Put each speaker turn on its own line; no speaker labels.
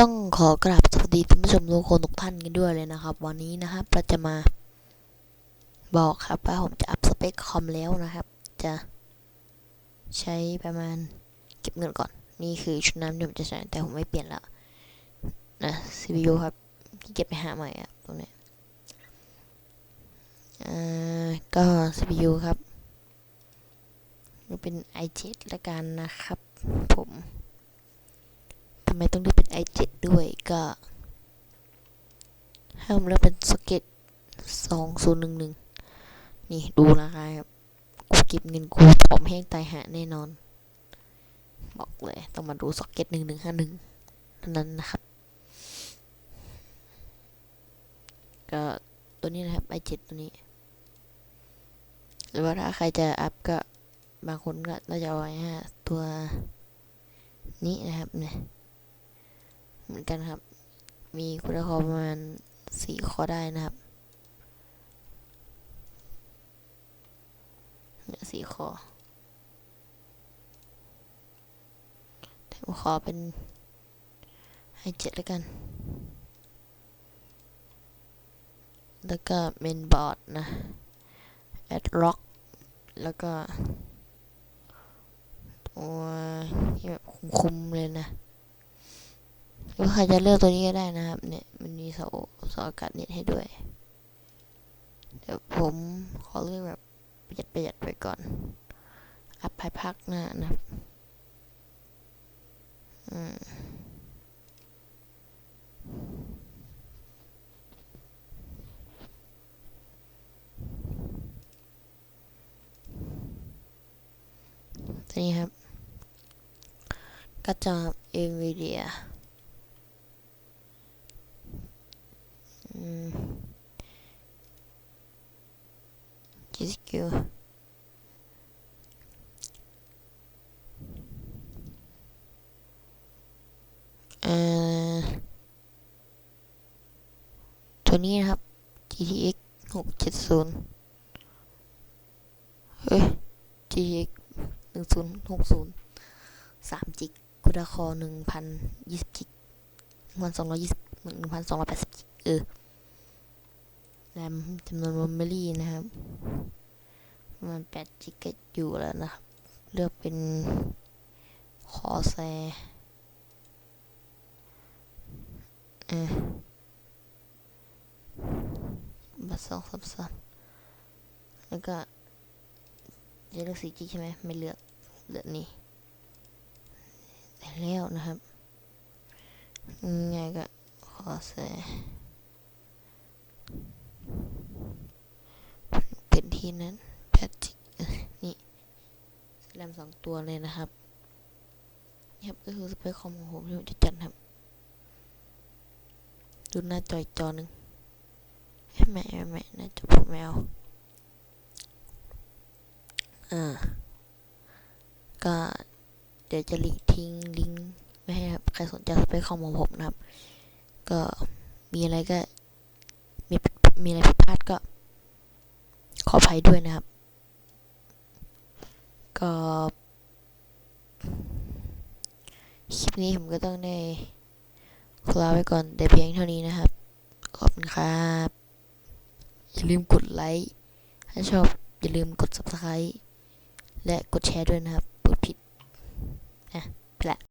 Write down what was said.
ต้องขอกราบสวัสดีท่านผู้ชมทุกคนทุกท่านกันด้วยเลยนะครับ วันนี้นะครับเราจะมาบอกครับว่าผมจะอัพสเปคคอมแล้วนะครับ จะใช้ประมาณเก็บเงินก่อน นี่คือชุดน้ำที่ผมจะใช้แต่ผมไม่เปลี่ยนแล้วนะ CPU ครับที่เก็บไปหาใหม่อะตรงเนี้ยอ่าก็ CPU ครับเป็น i7 ละกันนะครับ ผมทำไมต้องเลือกเป็น i7 ด้วยก็ให้ผมเลือกเป็นสเก็ต2011นี่ดูราคาครับกูเก็บเงินกูผอมแห้งตายหาแน่นอน บอกเลยต้องมาดูสเก็ต1151นั้นนะครับ ก็ตัวนี้นะครับ i7 ตัวนี้ หรือว่าถ้าใครจะอัพก็บางคนก็เราจะเอาไว้ฮะตัวนี้นะครับเนี่ย เหมือนกันครับ มีคุณคอประมาณสี่ข้อได้นะครับเนี่ยสี่ข้อแต่ผมขอเป็นให้เจ็ดแล้วกัน แล้วก็เมนบอร์ดนะแอดล็อกแล้วก็ตัวที่แบบคุมๆเลยนะ หรือใครจะเลือกตัวนี้ก็ได้นะครับ เนี่ย มันมีเสาเสาอากาศเน็ตให้ด้วย เดี๋ยวผมขอเลือกแบบประหยัดประหยัดไปก่อน อัพภายภาคหน้านะครับอืมนี้ครับ ก็จะ NVIDIA อืม GSQ เอ่อตัวนี้นะครับ GTX 670 เฮ้ย GTX 1060 3จิกกูดาคอหนึ่งพันยี่สิบจิกวันสองร้อยยี่สิบหนึ่งพันสองร้อยแปดสิบจิก เออ แรมจำนวนเมมโมรี่นะครับมาณแปดจิกก็อยู่แล้วนะครับ เลือกเป็นคอแซเออบัตสองสามสามแล้วก็จะเลือกสีจิกใช่ไหมไม่เลือกเลือกนี้แต่เล้วนะครับง่ายก็ขอใส่ นที่นั้นแพทนี่แรมสองตัวเลยนะครับ นี่ครับก็คือสเปคคอมของผมที่ผมจะจัดครับดูหน้าจออีกจอหนึ่งไม่ไม่ไม่หน้าจอผมไม่เอาอ่าก็เดี๋ยวจะลิงก์ทิ้งลิงก์ไว้ให้ครับใครสนใจสเปคคอมของผมนะครับ ก็มีอะไรก็มีมีอะไรผิดพลาดก็ ออภัยด้วยนะครับ ก็คลิปนี้ผมก็ต้องได้ขอลาไว้ก่อนแต่เพียงเท่านี้นะครับ ขอบคุณครับ อย่าลืมกดไลค์ ถ้าชอบอย่าลืมกด subscribe และกดแชร์ด้วยนะครับ